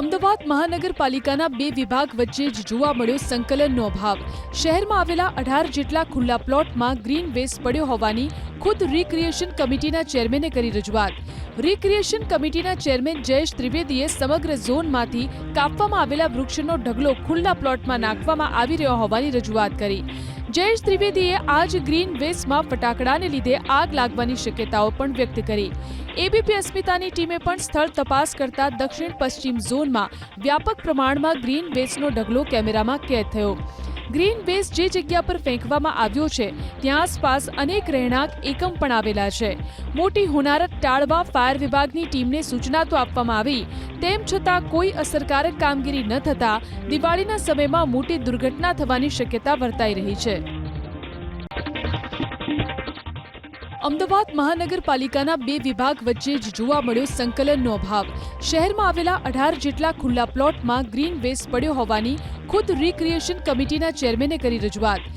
અમદાવાદ મહાનગરપાલિકાના બે વિભાગ વચ્ચે જ જોવા મળ્યો સંકલનનો અભાવ. શહેરમાં આવેલા અઢાર જેટલા ખુલ્લા પ્લોટમાં ગ્રીન વેસ્ટ પડ્યો હોવાની ખુદ રિક્રિએશન કમિટીના ચેરમેને કરી રજૂઆત. રિક્રિએશન કમિટીના ચેરમેન જયેશ ત્રિવેદીએ સમગ્ર ઝોનમાંથી કાપવામાં આવેલા વૃક્ષનો ઢગલો ખુલ્લા પ્લોટમાં નાખવામાં આવી રહ્યો હોવાની રજૂઆત કરી. જયેશ ત્રિવેદીએ આજ ગ્રીન વેસ્ટમાં ફટાકડાને લીધે આગ લાગવાની શક્યતાઓ પણ વ્યક્ત કરી. એબીપી અસ્મિતાની ટીમે પણ સ્થળ તપાસ કરતા દક્ષિણ પશ્ચિમ ઝોનમાં વ્યાપક પ્રમાણમાં ગ્રીન વેસ્ટનો ઢગલો કેમેરામાં કેદ થયો. ગ્રીન વેસ્ટ જે જગ્યા પર ફેંકવામાં આવ્યો છે, ત્યાં આસપાસ અનેક રહેણાંક એકમ પણ આવેલા છે. મોટી હોનારત ટાળવા ફાયર વિભાગની ટીમને સૂચના તો આપવામાં આવી. તેમ છતાં કોઈ અસરકારક કામગીરી ન થતાં દિવાળીના સમયમાં મોટી દુર્ઘટના થવાની શક્યતા વર્તાઈ રહી છે. અમદાવાદ મહાનગરપાલિકાના બે વિભાગ વચ્ચે જ જોવા મળ્યો સંકલનનો અભાવ. શહેરમાં આવેલા અઢાર જેટલા ખુલ્લા પ્લોટમાં ગ્રીન વેસ્ટ પડ્યો હોવાની ખુદ રિક્રિએશન કમિટીના ચેરમેને કરી રજૂઆત.